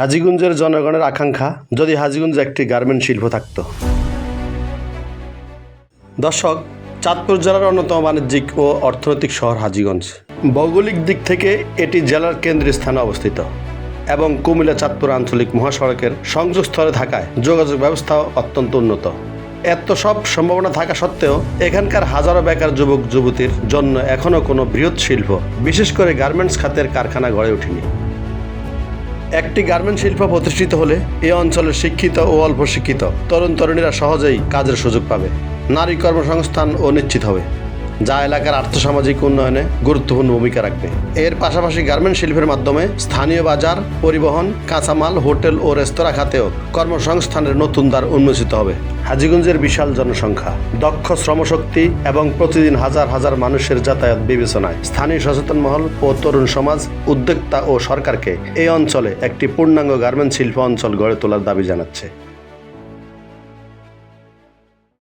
হাজীগঞ্জের জনগণের আকাঙ্ক্ষা, যদি হাজীগঞ্জে একটি গার্মেন্ট শিল্প থাকত। দর্শক, চাঁদপুর জেলার অন্যতম বাণিজ্যিক ও অর্থনৈতিক শহর হাজীগঞ্জ। ভৌগোলিক দিক থেকে এটি জেলার কেন্দ্রীয় স্থানে অবস্থিত এবং কুমিল্লা চাঁদপুর আঞ্চলিক মহাসড়কের সংযোগস্থলে থাকায় যোগাযোগ ব্যবস্থাও অত্যন্ত উন্নত। এত সব সম্ভাবনা থাকা সত্ত্বেও এখানকার হাজারো বেকার যুবক যুবতীর জন্য এখনও কোনো বৃহৎ শিল্প, বিশেষ করে গার্মেন্টস খাতের কারখানা গড়ে ওঠেনি। একটি গার্মেন্ট শিল্প প্রতিষ্ঠিত হলে এ অঞ্চলের শিক্ষিত ও অল্প শিক্ষিত তরুণ তরুণীরা সহজেই কাজের সুযোগ পাবে। নারী কর্মসংস্থান ও নিশ্চিত হবে। যা এলাকার আর্থসামাজিক উন্নয়নে গুরুত্বপূর্ণ ভূমিকা রাখবে। এর পাশাপাশি গার্মেন্ট শিল্পের মাধ্যমে স্থানীয় বাজার, পরিবহন, কাঁচামাল, হোটেল ও রেস্তোরাঁ খাতেও কর্মসংস্থানের নতুন দ্বার উন্মোচিত হবে। হাজিগঞ্জের বিশাল জনসংখ্যা, দক্ষ শ্রমশক্তি এবং প্রতিদিন হাজার হাজার মানুষের যাতায়াত বিবেচনায় স্থানীয় সচেতন মহল ও তরুণ সমাজ, উদ্যোক্তা ও সরকারকে এই অঞ্চলে একটি পূর্ণাঙ্গ গার্মেন্ট শিল্প অঞ্চল গড়ে তোলার দাবি জানাচ্ছে।